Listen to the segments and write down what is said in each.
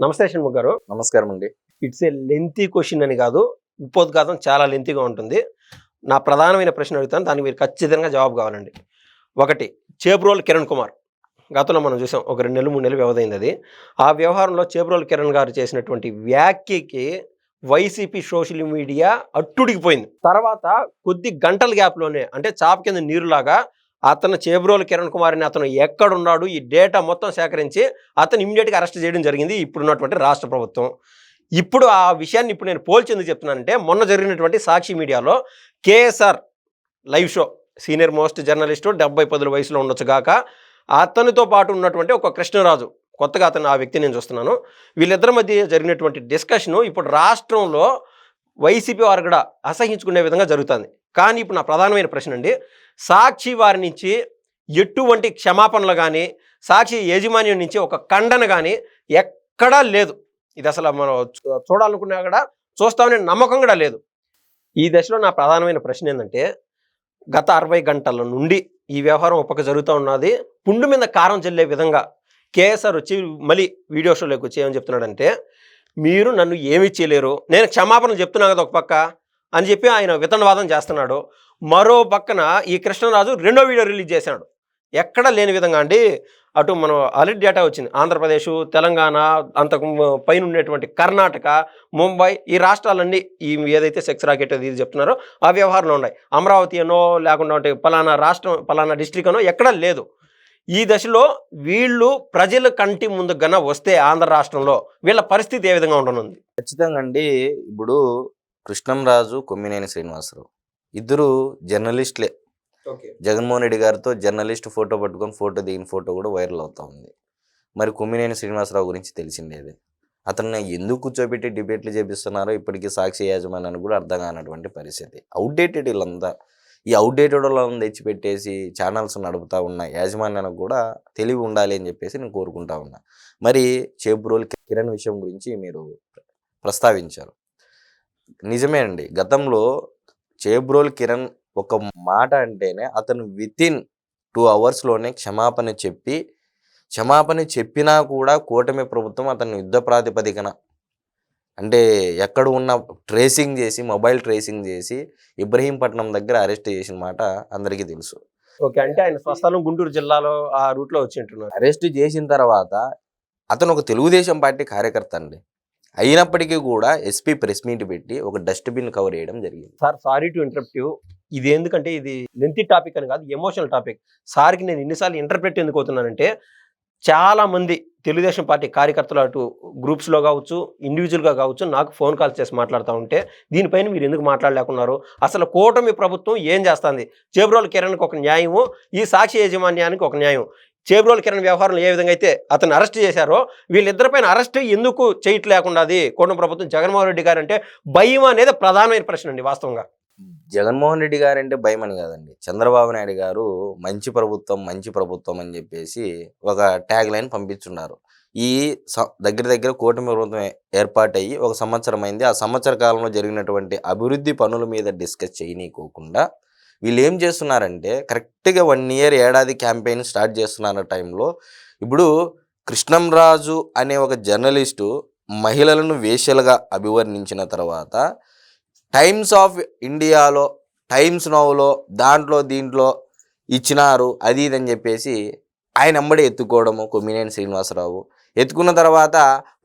నమస్తే షణ్ముఖ్ గారు. నమస్కారం అండి. ఇట్స్ ఏ లెంతీ క్వశ్చన్ అని కాదు ఉపోద్ఘాతం చాలా లెంతీగా ఉంటుంది. నా ప్రధానమైన ప్రశ్న అడుగుతాను దానికి మీరు ఖచ్చితంగా జవాబు కావాలండి. ఒకటి చేబ్రోల్ కిరణ్ కుమార్. గతంలో మనం చూసాం ఒక రెండు నెలలు మూడు నెలలు వ్యవధైంది అది. ఆ వ్యవహారంలో చేబ్రోల్ కిరణ్ గారు చేసినటువంటి వ్యాఖ్యకి వైసీపీ సోషల్ మీడియా అట్టుడికిపోయింది తర్వాత కొద్ది గంటల గ్యాప్లోనే అంటే చాప కింద నీరులాగా అతను చేబ్రోల్ కిరణ్ కుమార్ అని అతను ఎక్కడున్నాడు ఈ డేటా మొత్తం సేకరించి అతను ఇమీడియట్గా అరెస్ట్ చేయడం జరిగింది ఇప్పుడున్నటువంటి రాష్ట్ర ప్రభుత్వం. ఇప్పుడు ఆ విషయాన్ని ఇప్పుడు నేను పోల్చేందుకు చెప్తున్నానంటే మొన్న జరిగినటువంటి సాక్షి మీడియాలో KSR live show senior most journalist డెబ్బై పదుల వయసులో ఉండొచ్చు కాక అతనితో పాటు ఉన్నటువంటి ఒక కృష్ణరాజు కొత్తగా అతను ఆ వ్యక్తిని నేను చూస్తున్నాను. వీళ్ళిద్దరి మధ్య జరిగినటువంటి డిస్కషను ఇప్పుడు రాష్ట్రంలో వైసీపీ వారు కూడా అసహించుకునే విధంగా జరుగుతుంది. కానీ ఇప్పుడు నా ప్రధానమైన ప్రశ్న అండి. సాక్షి వారి నుంచి ఎటువంటి క్షమాపణలు కానీ సాక్షి యాజమాన్యం నుంచి ఒక ఖండన కానీ ఎక్కడా లేదు. ఇది అసలు మనం చూడాలనుకున్నా కూడా చూస్తామనే నమ్మకం కూడా లేదు. ఈ దశలో నా ప్రధానమైన ప్రశ్న ఏంటంటే గత అరవై గంటల నుండి ఈ వ్యవహారం ఒప్పక జరుగుతూ ఉన్నది. పుండు మీద కారం చెల్లే విధంగా కేఎస్ఆర్ వచ్చి మళ్ళీ వీడియో షోలోకి వచ్చి ఏమని చెప్తున్నాడంటే మీరు నన్ను ఏమి చేయలేరు. నేను క్షమాపణలు చెప్తున్నా కదా ఒక పక్క. అని చెప్పి ఆయన వితనవాదం చేస్తున్నాడు. మరో పక్కన ఈ కృష్ణరాజు రెండో వీడియో రిలీజ్ చేశాడు. ఎక్కడ లేని విధంగా అండి అటు మనం ఆల్రెడీ డేటా వచ్చింది. ఆంధ్రప్రదేశ్ తెలంగాణ అంతకు పైన ఉండేటువంటి కర్ణాటక ముంబై ఈ రాష్ట్రాలన్నీ ఈ ఏదైతే సెక్స్ రాకెట్ అది ఇది చెప్తున్నారో ఆ వ్యవహారంలో ఉన్నాయి. అమరావతి అనో లేకుండా పలానా రాష్ట్రం పలానా డిస్ట్రిక్ట్ అనో ఎక్కడా లేదు. ఈ దశలో వీళ్ళు ప్రజల కంటి ముందు గన వస్తే ఆంధ్ర రాష్ట్రంలో వీళ్ళ పరిస్థితి ఏ విధంగా ఉండనుంది? ఖచ్చితంగా అండి. ఇప్పుడు కృష్ణంరాజు కొమ్మినేని శ్రీనివాసరావు. ఇద్దరు జర్నలిస్టులే. జగన్మోహన్ రెడ్డి గారితో జర్నలిస్ట్ ఫోటో పట్టుకొని ఫోటో దిగిన ఫోటో కూడా వైరల్ అవుతా ఉంది. మరి కొమ్మినేని శ్రీనివాసరావు గురించి తెలిసిందేదే? అతన్ని ఎందుకు కూర్చోబెట్టి డిబేట్లు చేపిస్తున్నారో ఇప్పటికీ సాక్షి యాజమాన్యానికి కూడా అర్థం కానటువంటి పరిస్థితి. అవుట్డేటెడ్ వీళ్ళంతా. ఈ అవుట్డేటెడ్ వాళ్ళని తెచ్చిపెట్టేసి ఛానల్స్ నడుపుతా ఉన్న యాజమాన్యానికి కూడా తెలివి ఉండాలి అని చెప్పేసి నేను కోరుకుంటా ఉన్నా. మరి చేబ్రోల్ కిరణ్ విషయం గురించి మీరు ప్రస్తావించారు. నిజమే అండి. గతంలో చేబ్రోల్ కిరణ్ ఒక మాట అంటేనే అతను విత్ ఇన్ టూ అవర్స్లోనే క్షమాపణ చెప్పి క్షమాపణ చెప్పినా కూడా కూటమి ప్రభుత్వం అతన్ని యుద్ధ ప్రాతిపదికన అంటే ఎక్కడ ఉన్న ట్రేసింగ్ చేసి మొబైల్ ట్రేసింగ్ చేసి ఇబ్రహీంపట్నం దగ్గర అరెస్ట్ చేసిన మాట అందరికీ తెలుసు. ఓకే. అంటే ఆయన స్వస్థలం గుంటూరు జిల్లాలో ఆ రూట్లో వచ్చి అరెస్ట్ చేసిన తర్వాత అతను ఒక తెలుగుదేశం పార్టీ కార్యకర్త అండి. అయినప్పటికీ కూడా ఎస్పీ ప్రెస్ మీట్ పెట్టి ఒక డస్ట్బిన్ కవర్ చేయడం జరిగింది. సార్ సారీ టు ఇంటరప్టివ్ ఇది ఎందుకంటే ఇది లెంతి టాపిక్ అని కాదు ఎమోషనల్ టాపిక్ సార్కి నేను ఎన్నిసార్లు ఇంటర్ప్రెట్ ఎందుకు అవుతున్నానంటే చాలా మంది తెలుగుదేశం పార్టీ కార్యకర్తలు అటు గ్రూప్స్లో కావచ్చు ఇండివిజువల్గా కావచ్చు నాకు ఫోన్ కాల్ చేసి మాట్లాడుతూ ఉంటే దీనిపైన మీరు ఎందుకు మాట్లాడలేకున్నారు? అసలు కూటమి ప్రభుత్వం ఏం చేస్తుంది? చేబ్రోల్ కిరణ్కి ఒక న్యాయము ఈ సాక్షి యాజమాన్యానికి ఒక న్యాయం. చేబ్రోల్ కిరణ్ వ్యవహారంలో ఏ విధంగా అయితే అతను అరెస్ట్ చేశారో వీళ్ళిద్దరిపైన అరెస్ట్ ఎందుకు చేయట్లేకుండా అది కూటమి ప్రభుత్వం జగన్మోహన్ రెడ్డి గారు అంటే భయం అనేది ప్రధానమైన ప్రశ్న అండి వాస్తవంగా. జగన్మోహన్ రెడ్డి గారు అంటే భయం అని కాదండి. చంద్రబాబు నాయుడు గారు మంచి ప్రభుత్వం మంచి ప్రభుత్వం అని చెప్పేసి ఒక ట్యాగ్ లైన్ పంపించున్నారు. ఈ స- దగ్గర దగ్గర కూటమి ప్రభుత్వం ఏర్పాటయ్యి ఒక సంవత్సరం అయింది. ఆ సంవత్సర కాలంలో జరిగినటువంటి అభివృద్ధి పనుల మీద డిస్కస్ చేయనీయకోకుండా వీళ్ళు ఏం చేస్తున్నారంటే కరెక్ట్గా వన్ ఇయర్ ఏడాది క్యాంపెయిన్ స్టార్ట్ చేస్తున్నారు టైంలో. ఇప్పుడు కృష్ణంరాజు అనే ఒక జర్నలిస్టు మహిళలను వేషలుగా అభివర్ణించిన తర్వాత టైమ్స్ ఆఫ్ ఇండియాలో టైమ్స్ నౌలో దాంట్లో దీంట్లో ఇచ్చినారు అది ఇది అని చెప్పేసి ఆయన అమ్మడే ఎత్తుకోవడము కొమ్మినేని శ్రీనివాసరావు. ఎత్తుకున్న తర్వాత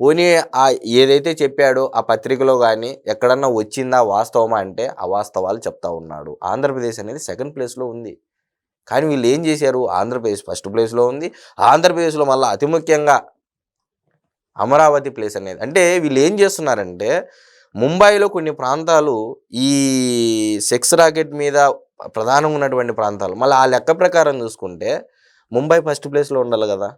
ఓని ఆ ఏదైతే చెప్పాడో ఆ పత్రికలో కానీ ఎక్కడన్నా వచ్చిందా వాస్తవమా అంటే అవాస్తవాలు చెప్తా ఉన్నాడు. ఆంధ్రప్రదేశ్ అనేది సెకండ్ ప్లేస్లో ఉంది. కానీ వీళ్ళు ఏం చేశారు? ఆంధ్రప్రదేశ్ ఫస్ట్ ప్లేస్లో ఉంది. ఆంధ్రప్రదేశ్లో మళ్ళీ అతి ముఖ్యంగా అమరావతి ప్లేస్ అనేది. అంటే వీళ్ళు ఏం చేస్తున్నారంటే ముంబైలో కొన్ని ప్రాంతాలు ఈ సెక్స్ రాకెట్ మీద ప్రధానంగా ఉన్నటువంటి ప్రాంతాలు. మళ్ళీ ఆ లెక్క ప్రకారం చూసుకుంటే ముంబై ఫస్ట్ ప్లేస్లో ఉండాలి కదా.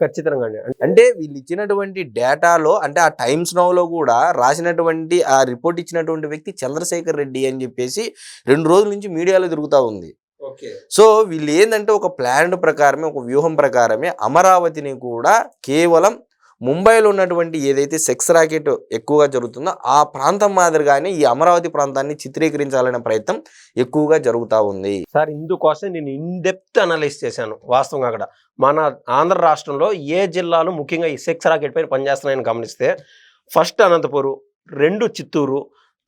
ఖచ్చితంగా అండి. అంటే వీళ్ళు ఇచ్చినటువంటి డేటాలో అంటే ఆ టైమ్స్ నౌలో కూడా రాసినటువంటి ఆ రిపోర్ట్ ఇచ్చినటువంటి వ్యక్తి చంద్రశేఖర్ రెడ్డి అని చెప్పేసి రెండు రోజుల నుంచి మీడియాలో తిరుగుతూ ఉంది. ఓకే. సో వీళ్ళు ఏంటంటే ఒక ప్లాన్ ప్రకారమే ఒక వ్యూహం ప్రకారమే అమరావతిని కూడా కేవలం ముంబైలో ఉన్నటువంటి ఏదైతే సెక్స్ రాకెట్ ఎక్కువగా జరుగుతుందో ఆ ప్రాంతం మాదిరిగానే ఈ అమరావతి ప్రాంతాన్ని చిత్రీకరించాలనే ప్రయత్నం ఎక్కువగా జరుగుతూ ఉంది. సార్ ఇందుకోసం నేను ఇన్ డెప్త్ అనలైజ్ చేశాను వాస్తవంగా అక్కడ. మన ఆంధ్ర రాష్ట్రంలో ఏ జిల్లాలు ముఖ్యంగా ఈ సెక్స్ రాకెట్ పైన పనిచేస్తున్నాయని గమనిస్తే ఫస్ట్ అనంతపురం రెండు చిత్తూరు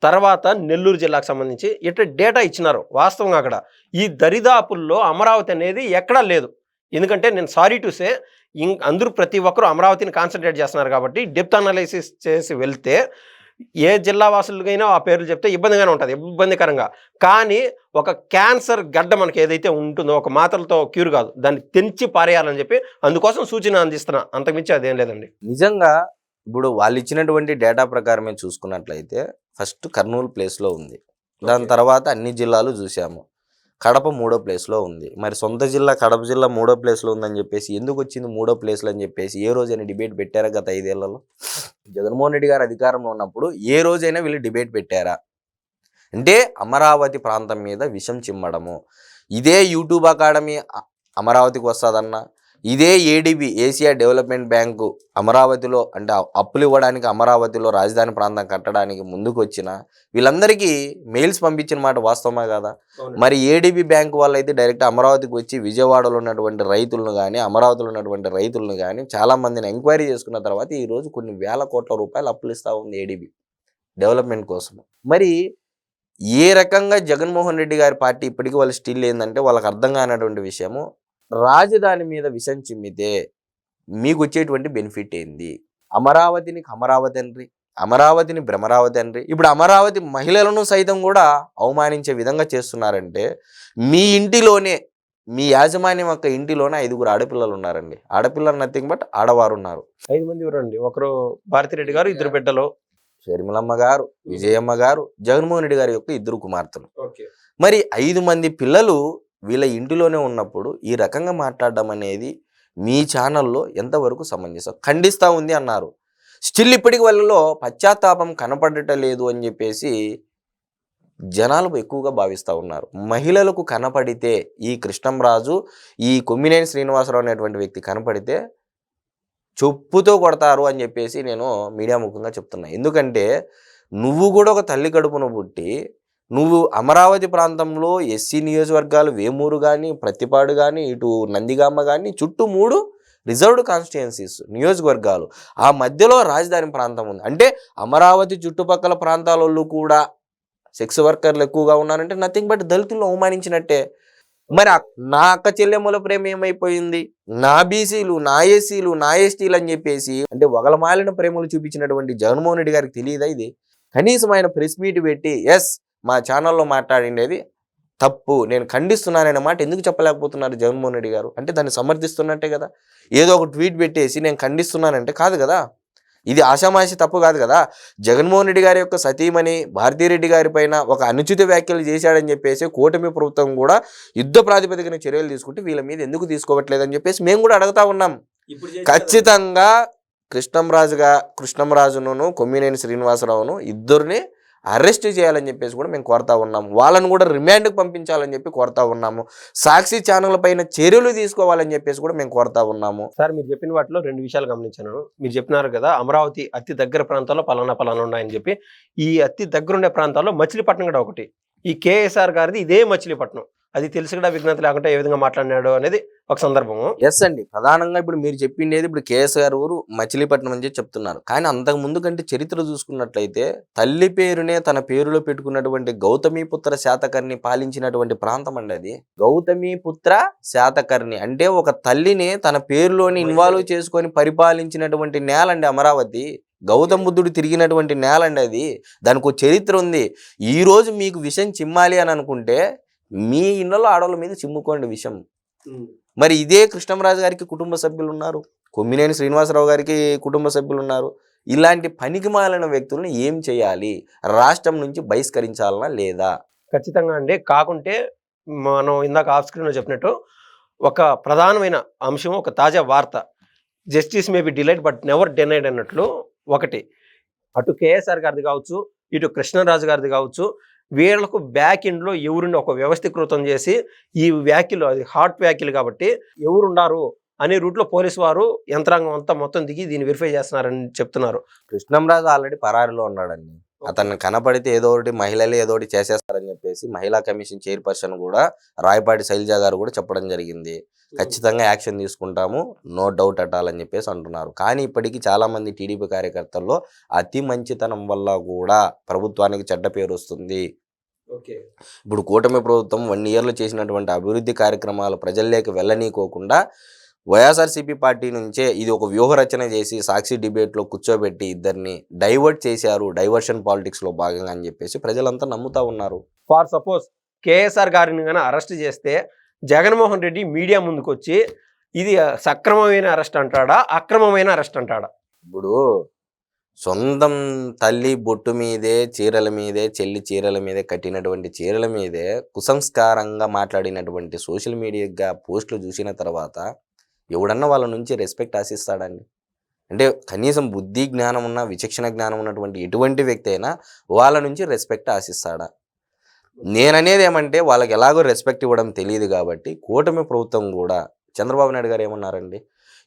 తర్వాత నెల్లూరు జిల్లాకు సంబంధించి ఇట్లా డేటా ఇచ్చినారు వాస్తవంగా అక్కడ. ఈ దరిదాపుల్లో అమరావతి అనేది ఎక్కడా లేదు. ఎందుకంటే నేను సారీ టు సే ఇం అందరూ ప్రతి ఒక్కరూ అమరావతిని కాన్సన్ట్రేట్ చేస్తున్నారు కాబట్టి డెప్త్ అనాలిసిస్ చేసి వెళ్తే ఏ జిల్లా వాసులకైనా ఆ పేర్లు చెప్తే ఇబ్బందిగానే ఉంటుంది ఇబ్బందికరంగా. కానీ ఒక క్యాన్సర్ గడ్డ మనకి ఏదైతే ఉంటుందో ఒక మాత్రలతో క్యూర్ కాదు. దాన్ని తెంచి పారేయాలని చెప్పి అందుకోసం సూచన అందిస్తున్నా. అంతకుమించి అదేం లేదండి. నిజంగా ఇప్పుడు వాళ్ళు ఇచ్చినటువంటి డేటా ప్రకారమే చూసుకున్నట్లయితే ఫస్ట్ కర్నూలు ప్లేస్లో ఉంది. దాని. తర్వాత అన్ని జిల్లాలు చూసాము. కడప మూడో ప్లేస్లో ఉంది. మరి సొంత జిల్లా కడప జిల్లా మూడో ప్లేస్లో ఉందని చెప్పేసి ఎందుకు వచ్చింది మూడో ప్లేస్లో అని చెప్పేసి ఏ రోజైనా డిబేట్ పెట్టారా గత ఐదేళ్ళలో? జగన్మోహన్ రెడ్డి గారు అధికారంలో ఉన్నప్పుడు ఏ రోజైనా వీళ్ళు డిబేట్ పెట్టారా? అంటే అమరావతి ప్రాంతం మీద విషం చిమ్మడము. ఇదే యూట్యూబ్ అకాడమీ అమరావతికి వస్తుందన్నా ఇదే ఏడిబి ఏసియా డెవలప్మెంట్ బ్యాంకు అమరావతిలో అంటే అప్పులు ఇవ్వడానికి అమరావతిలో రాజధాని ప్రాంతం కట్టడానికి ముందుకు వచ్చిన వీళ్ళందరికీ మెయిల్స్ పంపించిన మాట వాస్తవమే కదా? మరి ఏడిబి బ్యాంక్ వాళ్ళు అయితే డైరెక్ట్ అమరావతికి వచ్చి విజయవాడలో ఉన్నటువంటి రైతులను కానీ అమరావతిలో ఉన్నటువంటి రైతులను కానీ చాలా మందిని ఎంక్వైరీ చేసుకున్న తర్వాత ఈ రోజు కొన్ని వేల కోట్ల రూపాయలు అప్పులు ఇస్తా ఉంది ఏడిబి డెవలప్మెంట్ కోసం. మరి ఏ రకంగా జగన్మోహన్ రెడ్డి గారి పార్టీ ఇప్పటికీ వాళ్ళు స్టిల్ ఏంటంటే వాళ్ళకి అర్థం కానటువంటి విషయము. రాజధాని మీద విషం చిమ్మితే మీకు వచ్చేటువంటి బెనిఫిట్ ఏంది? అమరావతిని అమరావతి అండ్రి అమరావతిని భ్రమరావతి అండ్రి. ఇప్పుడు అమరావతి మహిళలను సైతం కూడా అవమానించే విధంగా చేస్తున్నారంటే మీ ఇంటిలోనే మీ యాజమాన్యం యొక్క ఇంటిలోనే ఐదుగురు ఆడపిల్లలు ఉన్నారండి. ఆడపిల్లలు నథింగ్ బట్ ఆడవారు ఉన్నారు. ఐదు మంది ఎవరండి? ఒకరు భారతిరెడ్డి గారు ఇద్దరు బిడ్డలు. షర్మిలమ్మ గారు విజయమ్మ గారు జగన్మోహన్ రెడ్డి గారి యొక్క ఇద్దరు కుమార్తెలు. మరి ఐదు మంది పిల్లలు వీళ్ళ ఇంటిలోనే ఉన్నప్పుడు ఈ రకంగా మాట్లాడడం అనేది మీ ఛానల్లో ఎంతవరకు సమంజసం? ఖండిస్తూ ఉంది అన్నారు. స్టిల్ ఇప్పటికి వాళ్ళలో పశ్చాత్తాపం కనపడటం లేదు అని చెప్పేసి జనాలు ఎక్కువగా భావిస్తూ ఉన్నారు. మహిళలకు కనపడితే ఈ కృష్ణంరాజు ఈ కొమ్మినేని శ్రీనివాసరావు అనేటువంటి వ్యక్తి కనపడితే చెప్పుతో కొడతారు అని చెప్పేసి నేను మీడియా ముఖంగా చెప్తున్నా. ఎందుకంటే నువ్వు కూడా ఒక తల్లి కడుపును పుట్టి నువ్వు అమరావతి ప్రాంతంలో ఎస్సీ నియోజకవర్గాలు వేమూరు కానీ ప్రతిపాడు కానీ ఇటు నందిగామ కానీ చుట్టూ మూడు రిజర్వ్డ్ కాన్స్టిట్యున్సీస్ నియోజకవర్గాలు. ఆ మధ్యలో రాజధాని ప్రాంతం ఉంది. అంటే అమరావతి చుట్టుపక్కల ప్రాంతాలలో కూడా సెక్స్ వర్కర్లు ఎక్కువగా ఉన్నారంటే నథింగ్ బట్ దళితులను అవమానించినట్టే. మరి నా అక్క చెల్లెమ్మల ప్రేమ ఏమైపోయింది? నా బీసీలు నా ఎస్సీలు నా ఎస్టీలు అని చెప్పేసి అంటే వగలమాలిన ప్రేమలు చూపించినటువంటి జగన్మోహన్ రెడ్డి గారికి తెలియదా ఇది? కనీసం ఆయన ప్రెస్ మీట్ పెట్టి ఎస్ మా ఛానల్లో మాట్లాడిండేది తప్పు నేను ఖండిస్తున్నాననే మాట ఎందుకు చెప్పలేకపోతున్నారు జగన్మోహన్ రెడ్డి గారు? అంటే దాన్ని సమర్థిస్తున్నట్టే కదా. ఏదో ఒక ట్వీట్ పెట్టేసి నేను ఖండిస్తున్నానంటే కాదు కదా. ఇది ఆషామాషి తప్పు కాదు కదా. జగన్మోహన్ రెడ్డి గారి యొక్క సతీమణి భారతీరెడ్డి గారి పైన ఒక అనుచిత వ్యాఖ్యలు చేశాడని చెప్పేసి కూటమి ప్రభుత్వం కూడా యుద్ధ ప్రాతిపదికన చర్యలు తీసుకుంటే వీళ్ళ మీద ఎందుకు తీసుకోవట్లేదని చెప్పేసి మేము కూడా అడుగుతా ఉన్నాం. ఖచ్చితంగా కృష్ణంరాజుగా కృష్ణంరాజును కొమ్మినేని శ్రీనివాసరావును ఇద్దరిని అరెస్ట్ చేయాలని చెప్పేసి కూడా మేము కోరుతా ఉన్నాము. వాళ్ళని కూడా రిమాండ్కి పంపించాలని చెప్పి కోరుతా ఉన్నాము. సాక్షి ఛానల్ పైన చర్యలు తీసుకోవాలని చెప్పేసి కూడా మేము కోరుతా ఉన్నాము. సార్ మీరు చెప్పిన వాటిలో రెండు విషయాలు గమనించాను. మీరు చెప్పినారు కదా అమరావతి అతి దగ్గర ప్రాంతాల్లో పలానా పలానా ఉన్నాయని చెప్పి. ఈ అతి దగ్గరుండే ప్రాంతాల్లో మచిలీపట్నం కూడా ఒకటి. ఈ కేఎస్ఆర్ గారిది ఇదే మచిలీపట్నం. అది తెలిసి కూడా విజ్ఞత లేకుండా ఏ విధంగా మాట్లాడినాడు అనేది ఒక సందర్భము. ఎస్ అండి. ప్రధానంగా ఇప్పుడు మీరు చెప్పిండేది ఇప్పుడు కేఎస్ఆర్ ఊరు మచిలీపట్నం అని చెప్పి చెప్తున్నారు. కానీ అంతకు ముందు కంటే చరిత్ర చూసుకున్నట్లయితే తల్లి పేరునే తన పేరులో పెట్టుకున్నటువంటి గౌతమీపుత్ర శాతకర్ణి పాలించినటువంటి ప్రాంతం అండి అది. గౌతమీపుత్ర శాతకర్ణి అంటే ఒక తల్లిని తన పేరులోని ఇన్వాల్వ్ చేసుకొని పరిపాలించినటువంటి నేల అండి అమరావతి. గౌతమ బుద్ధుడు తిరిగినటువంటి నేల అండి అది. దానికి ఒక చరిత్ర ఉంది. ఈ రోజు మీకు విషం చిమ్మాలి అని అనుకుంటే మీ ఇళ్ళలో ఆడవాళ్ళ మీద చిమ్ముకోండి విషం. మరి ఇదే కృష్ణంరాజు గారికి కుటుంబ సభ్యులు ఉన్నారు. కొమ్మినేని శ్రీనివాసరావు గారికి కుటుంబ సభ్యులు ఉన్నారు. ఇలాంటి పనికి మాలిన వ్యక్తులను ఏం చేయాలి? రాష్ట్రం నుంచి బహిష్కరించాలనా లేదా? ఖచ్చితంగా అండి. కాకుంటే మనం ఇందాక ఆఫ్ స్క్రీన్లో చెప్పినట్టు ఒక ప్రధానమైన అంశం ఒక తాజా వార్త. Justice may be delayed but never denied అన్నట్లు ఒకటి. అటు కేఎస్ఆర్ గారిది కావచ్చు ఇటు కృష్ణరాజు గారిది కావచ్చు వీళ్ళకు బ్యాక్ ఎండ్లో ఎవరుండి ఒక వ్యవస్థీకృతం చేసి ఈ వ్యాఖ్యలు అది హాట్ వ్యాఖ్యలు కాబట్టి ఎవరున్నారు అనే రూట్లో పోలీసు వారు యంత్రాంగం అంతా మొత్తం దిగి దీన్ని వెరిఫై చేస్తున్నారని చెప్తున్నారు. కృష్ణంరాజు ఆల్రెడీ పరారిలో ఉన్నాడండి. అతన్ని కనపడితే ఏదో ఒకటి మహిళలే ఏదో ఒకటి చేసేస్తారని చెప్పేసి మహిళా కమిషన్ చైర్పర్సన్ కూడా రాయపాటి శైలజ గారు కూడా చెప్పడం జరిగింది. ఖచ్చితంగా యాక్షన్ తీసుకుంటాము. నో డౌట్ అటాలని చెప్పేసి అంటున్నారు. కానీ ఇప్పటికీ చాలా మంది టీడీపీ కార్యకర్తల్లో అతి మంచితనం వల్ల కూడా ప్రభుత్వానికి చెడ్డ పేరు వస్తుంది. ఓకే. ఇప్పుడు కూటమి ప్రభుత్వం వన్ ఇయర్లో చేసినటువంటి అభివృద్ధి కార్యక్రమాలు ప్రజల్లోకి వెళ్ళనీకోకుండా వైఎస్ఆర్సీపీ పార్టీ నుంచే ఇది ఒక వ్యూహరచన చేసి సాక్షి డిబేట్లో కూర్చోబెట్టి ఇద్దరిని డైవర్ట్ చేశారు డైవర్షన్ పాలిటిక్స్లో భాగంగా అని చెప్పేసి ప్రజలంతా నమ్ముతా ఉన్నారు. ఫార్ సపోజ్ కేఎస్ఆర్ గారిని కానీ అరెస్ట్ చేస్తే జగన్మోహన్ రెడ్డి మీడియా ముందుకు వచ్చి ఇది సక్రమమైన అరెస్ట్ అంటాడా అక్రమమైన అరెస్ట్ అంటాడా? ఇప్పుడు సొంతం తల్లి బొట్టు మీదే చీరల మీదే చెల్లి చీరల మీదే కట్టినటువంటి చీరల మీదే కుసంస్కారంగా మాట్లాడినటువంటి సోషల్ మీడియాగా పోస్టులు చూసిన తర్వాత ఎవడన్నా వాళ్ళ నుంచి రెస్పెక్ట్ ఆశిస్తాడండి. అంటే కనీసం బుద్ధి జ్ఞానం ఉన్న విచక్షణ జ్ఞానం ఉన్నటువంటి ఎటువంటి వ్యక్తి అయినా వాళ్ళ నుంచి రెస్పెక్ట్ ఆశిస్తాడా? నేననేది ఏమంటే వాళ్ళకి ఎలాగో రెస్పెక్ట్ ఇవ్వడం తెలియదు కాబట్టి కూటమి ప్రభుత్వం కూడా చంద్రబాబు నాయుడు గారు ఏమన్నారండి?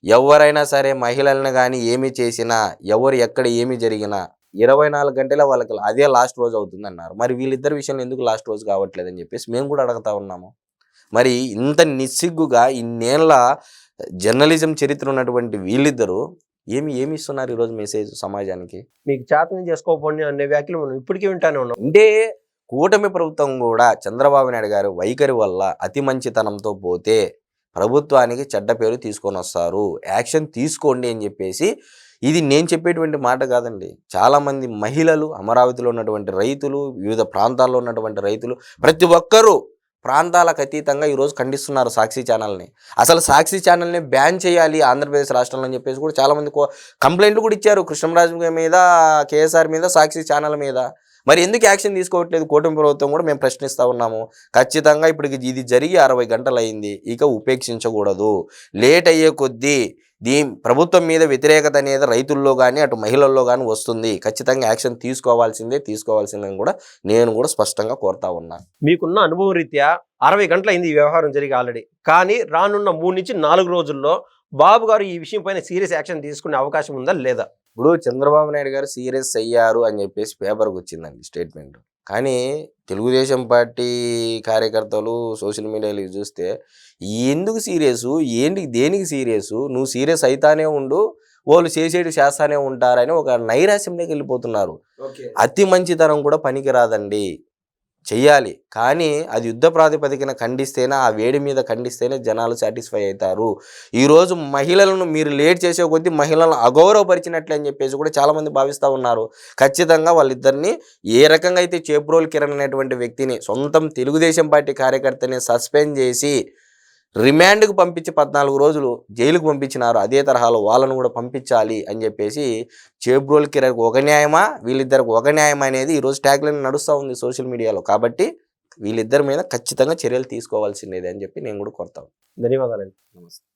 ఎవరైనా సరే మహిళలను కానీ ఏమి చేసినా ఎవరు ఎక్కడ ఏమి జరిగినా ఇరవై నాలుగు గంటల వాళ్ళకి అదే లాస్ట్ రోజు అవుతుంది అన్నారు మరి వీళ్ళిద్దరి విషయంలో ఎందుకు లాస్ట్ రోజు కావట్లేదని చెప్పేసి మేము కూడా అడుగుతా ఉన్నాము. మరి ఇంత నిస్సిగ్గుగా ఇన్నేళ్ళ జర్నలిజం చరిత్ర ఉన్నటువంటి వీళ్ళిద్దరూ ఏమి ఏమి ఇస్తున్నారు ఈరోజు మెసేజ్ సమాజానికి? మీకు చేతనం చేసుకోకపోండి అనే వ్యాఖ్యలు మనం ఇప్పటికీ వింటానే ఉన్నాం. అంటే కూటమి ప్రభుత్వం కూడా చంద్రబాబు నాయుడు గారి వైఖరి వల్ల అతి మంచితనంతో పోతే ప్రభుత్వానికి చెడ్డ పేరు తీసుకొని వస్తారు. యాక్షన్ తీసుకోండి అని చెప్పేసి ఇది నేను చెప్పేటువంటి మాట కాదండి. చాలా మంది మహిళలు అమరావతిలో ఉన్నటువంటి రైతులు వివిధ ప్రాంతాల్లో ఉన్నటువంటి రైతులు ప్రతి ఒక్కరూ ప్రాంతాలకు అతీతంగా ఈరోజు ఖండిస్తున్నారు సాక్షి ఛానల్ని. అసలు సాక్షి ఛానల్ని బ్యాన్ చేయాలి ఆంధ్రప్రదేశ్ రాష్ట్రంలో అని చెప్పేసి కూడా చాలామంది కంప్లైంట్లు కూడా ఇచ్చారు కృష్ణరాజు మీద కేఎస్ఆర్ మీద సాక్షి ఛానల్ మీద. మరి ఎందుకు యాక్షన్ తీసుకోవట్లేదు? కూటమి ప్రభుత్వం కూడా మేము ప్రశ్నిస్తూ ఉన్నాము. ఖచ్చితంగా ఇప్పటికి ఇది జరిగి అరవై గంటలు అయింది ఇక ఉపేక్షించకూడదు. లేట్ అయ్యే కొద్దీ దీ ప్రభుత్వం మీద వ్యతిరేకత అనేది రైతుల్లో కానీ అటు మహిళల్లో కానీ వస్తుంది. ఖచ్చితంగా యాక్షన్ తీసుకోవాల్సిందే తీసుకోవాల్సిందని కూడా నేను కూడా స్పష్టంగా కోరుతా ఉన్నా. మీకున్న అనుభవం రీత్యా అరవై గంటలైంది ఈ వ్యవహారం జరిగి ఆల్రెడీ. కానీ రానున్న మూడు నుంచి నాలుగు రోజుల్లో బాబు గారు ఈ విషయం పైన సీరియస్ యాక్షన్ తీసుకునే అవకాశం ఉందా లేదా? ఇప్పుడు చంద్రబాబు నాయుడు గారు సీరియస్ అయ్యారు అని చెప్పేసి పేపర్కి వచ్చిందండి స్టేట్మెంట్. కానీ తెలుగుదేశం పార్టీ కార్యకర్తలు సోషల్ మీడియాలో చూస్తే ఎందుకు సీరియస్? ఏంటి దేనికి సీరియస్? నువ్వు సీరియస్ అయితానే ఉండు వాళ్ళు చేసేటి చేస్తానే ఉంటారని ఒక నైరాశ్యంలోకి వెళ్ళిపోతున్నారు. అతి మంచితనం కూడా పనికిరాదండి. చెయ్యాలి. కానీ అది యుద్ధ ప్రాతిపదికన ఖండిస్తేనే ఆ వేడి మీద ఖండిస్తేనే జనాలు సాటిస్ఫై అవుతారు. ఈరోజు మహిళలను మీరు లేట్ చేసే కొద్దీ మహిళలను అగౌరవపరిచినట్లే అని చెప్పేసి కూడా చాలామంది భావిస్తూ ఉన్నారు. ఖచ్చితంగా వాళ్ళిద్దరిని ఏ రకంగా అయితే చేబ్రోల్ కిరణ్ అనేటువంటి వ్యక్తిని సొంతం తెలుగుదేశం పార్టీ కార్యకర్తని సస్పెండ్ చేసి రిమాండ్కు పంపించి పద్నాలుగు రోజులు జైలుకు పంపించినారు. అదే తరహాలో వాళ్ళను కూడా పంపించాలి అని చెప్పేసి చేబ్రోల్ కిరణ్ ఒక న్యాయమా? వీళ్ళిద్దరికి ఒక న్యాయం అనేది ఈరోజు ట్యాగ్లైన్ నడుస్తూ ఉంది సోషల్ మీడియాలో. కాబట్టి వీళ్ళిద్దరి మీద ఖచ్చితంగా చర్యలు తీసుకోవాల్సిందేది అని చెప్పి నేను కూడా కోరుతాను ధన్యవాదాలండి. నమస్తే.